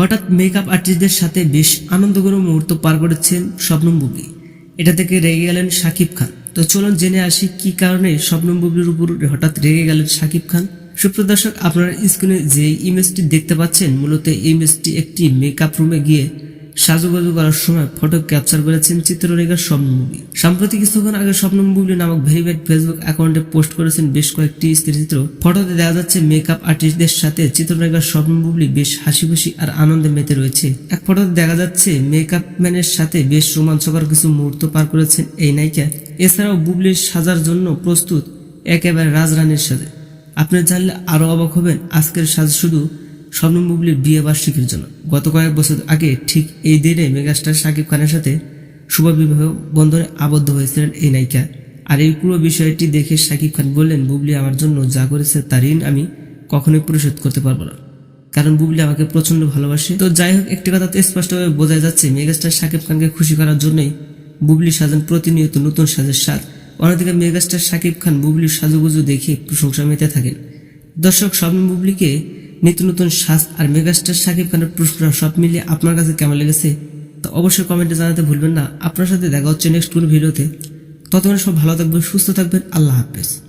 হঠাৎ মেকআপ আর্টিস্টদের সাথে বেশ আনন্দঘন মুহূর্ত পার করেছেন স্বপ্নম বুবলি। এটা থেকে রেগে গেলেন শাকিব খান। তো চলুন জেনে আসি কি কারণে স্বপ্নম বুবলির উপর হঠাৎ রেগে গেলেন শাকিব খান। সুপ্রদর্শক আপনারা স্ক্রিনে যে ইমেজটি দেখতে পাচ্ছেন, মূলত এই ইমেজটি একটি মেকআপ রুমে গিয়ে সাজুগুজু করার সময় ফটো ক্যাপচার করেছেন চিত্ররেখার স্বপ্ন মুভি সাম্প্রতি কিছুক্ষণ আগে স্বপ্ন বুবলি নামক ভেরিফাইড ফেসবুক অ্যাকাউন্টে পোস্ট করেছেন বেশ কয়েকটি স্থিরচিত্র ফটোতে দেখা যাচ্ছে মেকআপ আর্টিস্টদের সাথে চিত্ররেখার স্বপ্ন বুবলি বেশ হাসি খুশি আর আনন্দে মেতে রয়েছে। এক ফটোতে দেখা যাচ্ছে মেকআপ ম্যানের সাথে বেশ রোমাঞ্চকর কিছু মুহূর্ত পার করেছেন এই নায়িকা। এছাড়াও বুবলির সাজার জন্য প্রস্তুত একেবারে রাজরানীর সাথে। আপনি জানলে আরও অবাক হবেন, আজকের সাজ শুধু স্বপ্ন বুবলির বিয়ে বার্ষিকীর জন্য। গত কয়েক বছর আগে ঠিক এই দিনে মেগাস্টার শাকিব খানের সাথে শুভ বিবাহ বন্ধনে আবদ্ধ হয়েছিলেন এই নায়িকা। আর এই পুরো বিষয়টি দেখে শাকিব খান বললেন বুবলি আমার জন্য যা করেছে তার ঋণ আমি কখনোই পরিশোধ করতে পারব না। কারণ বুবলি আমাকে প্রচণ্ড ভালোবাসে। তো যাই হোক, একটি কথা তো স্পষ্টভাবে বোঝা যাচ্ছে, মেগাস্টার শাকিব খানকে খুশি করার জন্যই বুবলি সাজান প্রতিনিয়ত নতুন সাজের স্বাদ। অন্যদিকে মেগাস্টার শাকিব খান বুবলির সাজুগুজু দেখে প্রশংসা মেতে থাকেন। দর্শক, স্বপ্ন বুবলিকে নিত্য নতুন সাজ আর মেগাস্টার সাকিব খানের পুরস্কার সব মিলিয়ে আপনার কাছে কেমন লেগেছে? তো অবশ্যই কমেন্টে জানাতে ভুলবেন না। আপনার সাথে দেখা হচ্ছে নেক্সট কোনো ভিডিওতে। ততক্ষণ সব ভালো থাকবেন, সুস্থ থাকবেন। আল্লাহ হাফেজ।